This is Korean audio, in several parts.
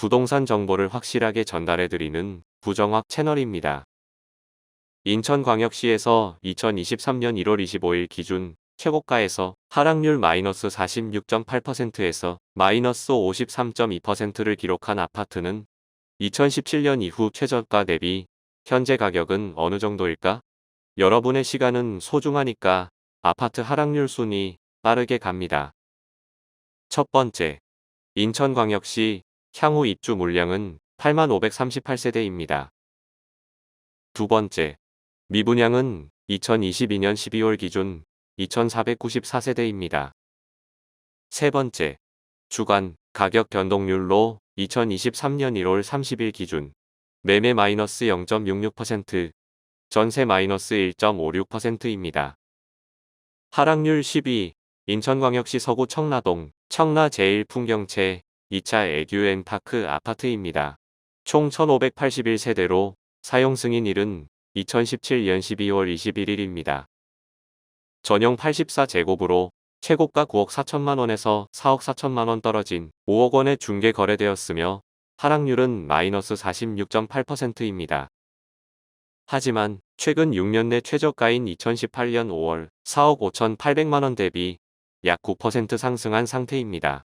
부동산 정보를 확실하게 전달해드리는 부정확 채널입니다. 인천광역시에서 2023년 1월 25일 기준 최고가에서 하락률 마이너스 46.8%에서 마이너스 53.2%를 기록한 아파트는 2017년 이후 최저가 대비 현재 가격은 어느 정도일까? 여러분의 시간은 소중하니까 아파트 하락률 순위 빠르게 갑니다. 첫 번째, 인천광역시 향후 입주 물량은 8538세대입니다. 두 번째, 미분양은 2022년 12월 기준 2494세대입니다. 세 번째, 주간 가격 변동률로 2023년 1월 30일 기준 매매 마이너스 0.66%, 전세 마이너스 1.56%입니다. 하락률 12, 인천광역시 서구 청라동 청라 제1풍경채 2차 애규앤파크 아파트입니다. 총 1581세대로 사용 승인 일은 2017년 12월 21일입니다. 전용 84제곱으로 최고가 9억 4천만원에서 4억 4천만원 떨어진 5억 원에 중개 거래되었으며 하락률은 마이너스 46.8%입니다. 하지만 최근 6년 내 최저가인 2018년 5월 4억 5천 8백만원 대비 약 9% 상승한 상태입니다.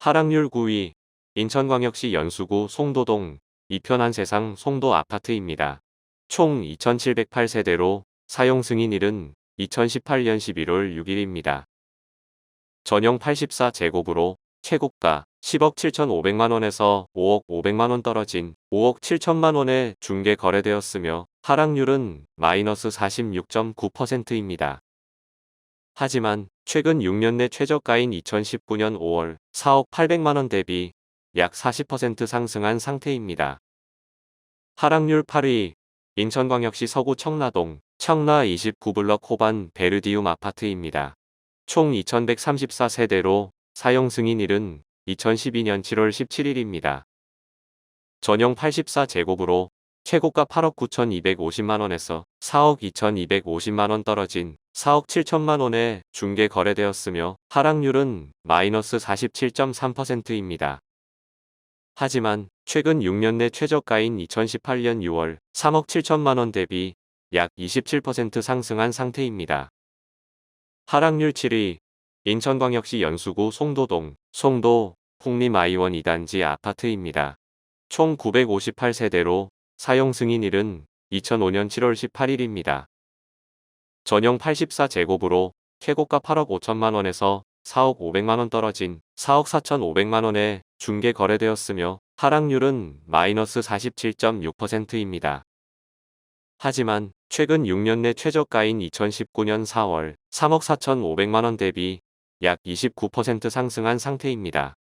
하락률 9위 인천광역시 연수구 송도동 이편한 세상 송도 아파트입니다. 총 2708세대로 사용 승인 일은 2018년 11월 6일입니다. 전용 84제곱으로 최고가 10억 7천5백만원에서 5억 5백만원 떨어진 5억 7천만원에 중개 거래되었으며 하락률은 마이너스 46.9%입니다. 하지만 최근 6년 내 최저가인 2019년 5월 4억 8백만원 대비 약 40% 상승한 상태입니다. 하락률 8위 인천광역시 서구 청라동 청라 29블럭 호반 베르디움 아파트입니다. 총 2134세대로 사용 승인 일은 2012년 7월 17일입니다. 전용 84제곱으로 최고가 8억 9,250만원에서 4억 2,250만원 떨어진 4억 7천만원에 중개 거래되었으며 하락률은 마이너스 47.3%입니다. 하지만 최근 6년 내 최저가인 2018년 6월 3억 7천만원 대비 약 27% 상승한 상태입니다. 하락률 7위 인천광역시 연수구 송도동 송도 풍림아이원 2단지 아파트입니다. 총 958세대로 사용 승인일은 2005년 7월 18일입니다. 전용 84제곱으로 최고가 8억 5천만 원에서 4억 5백만 원 떨어진 4억 4천 5백만 원에 중개 거래되었으며 하락률은 마이너스 47.6%입니다. 하지만 최근 6년 내 최저가인 2019년 4월 3억 4천 5백만 원 대비 약 29% 상승한 상태입니다.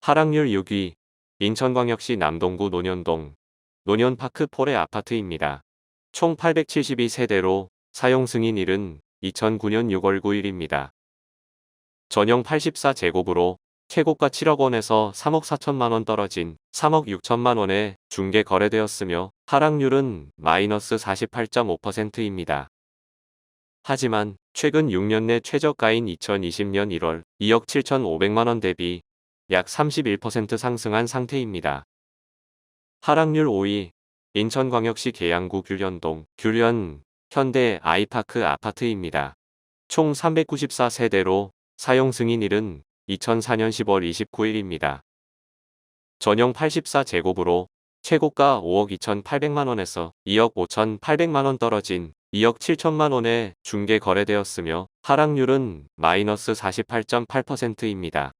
하락률 6위 인천광역시 남동구 논현동 노년파크 폴의 아파트입니다. 총 872세대로 사용 승인 일은 2009년 6월 9일입니다. 전용 84제곱으로 최고가 7억 원에서 3억 4천만 원 떨어진 3억 6천만 원에 중개 거래되었으며 하락률은 마이너스 48.5%입니다. 하지만 최근 6년 내 최저가인 2020년 1월 2억 7천 5백만 원 대비 약 31% 상승한 상태입니다. 하락률 5위 인천광역시 계양구 귤현동 귤현 현대 아이파크 아파트입니다. 총 394세대로 사용 승인 일은 2004년 10월 29일입니다. 전용 84제곱으로 최고가 5억 2,800만원에서 2억 5,800만원 떨어진 2억 7천만원에 중개 거래되었으며 하락률은 마이너스 48.8%입니다.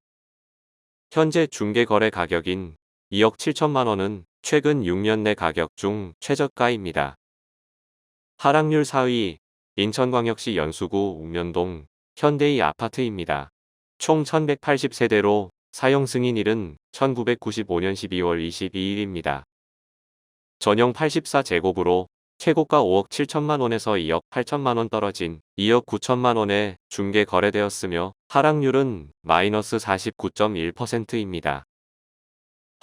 현재 중개 거래 가격인 2억 7천만원은 최근 6년 내 가격 중 최저가입니다. 하락률 4위 인천광역시 연수구 웅면동 현대이 아파트입니다. 총 1180세대로 사용 승인일은 1995년 12월 22일입니다. 전용 84제곱으로 최고가 5억 7천만 원에서 2억 8천만 원 떨어진 2억 9천만 원에 중개 거래되었으며 하락률은 마이너스 49.1%입니다.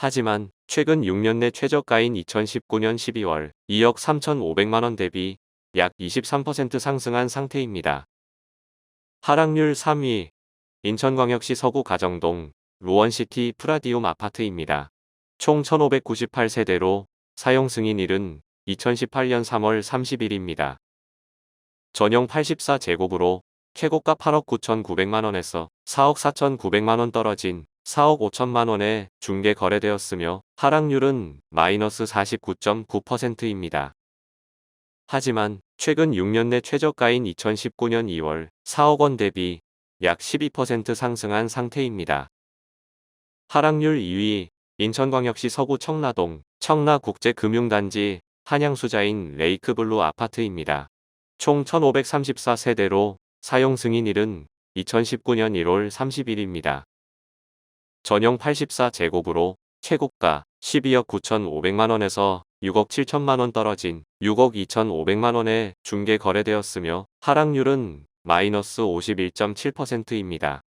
하지만 최근 6년 내 최저가인 2019년 12월 2억 3,500만원 대비 약 23% 상승한 상태입니다. 하락률 3위 인천광역시 서구 가정동 로원시티 프라디움 아파트입니다. 총 1598세대로 사용 승인일은 2018년 3월 30일입니다. 전용 84제곱으로 최고가 8억 9,900만원에서 4억 4,900만원 떨어진 4억 5천만원에 중개 거래되었으며 하락률은 마이너스 49.9%입니다. 하지만 최근 6년 내 최저가인 2019년 2월 4억 원 대비 약 12% 상승한 상태입니다. 하락률 2위 인천광역시 서구 청라동 청라국제금융단지 한양수자인 레이크블루 아파트입니다. 총 1534세대로 사용 승인일은 2019년 1월 30일입니다. 전용 84제곱으로 최고가 12억 9,500만원에서 6억 7천만원 떨어진 6억 2,500만원에 중개 거래되었으며 하락률은 마이너스 51.7%입니다.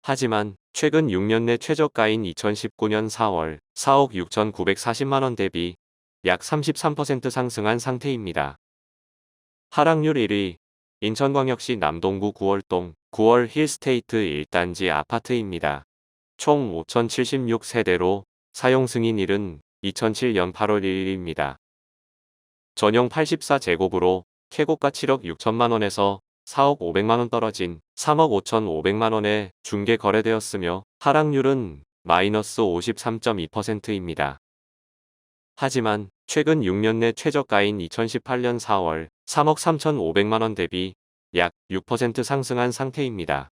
하지만 최근 6년 내 최저가인 2019년 4월 4억 6,940만원 대비 약 33% 상승한 상태입니다. 하락률 1위 인천광역시 남동구 9월동 9월 힐스테이트 1단지 아파트입니다. 총 5,076세대로 사용 승인일은 2007년 8월 1일입니다. 전용 84제곱으로 최고가 7억 6천만원에서 4억 5백만원 떨어진 3억 5천5백만원에 중개 거래되었으며 하락률은 마이너스 53.2%입니다. 하지만 최근 6년 내 최저가인 2018년 4월 3억 3천5백만원 대비 약 6% 상승한 상태입니다.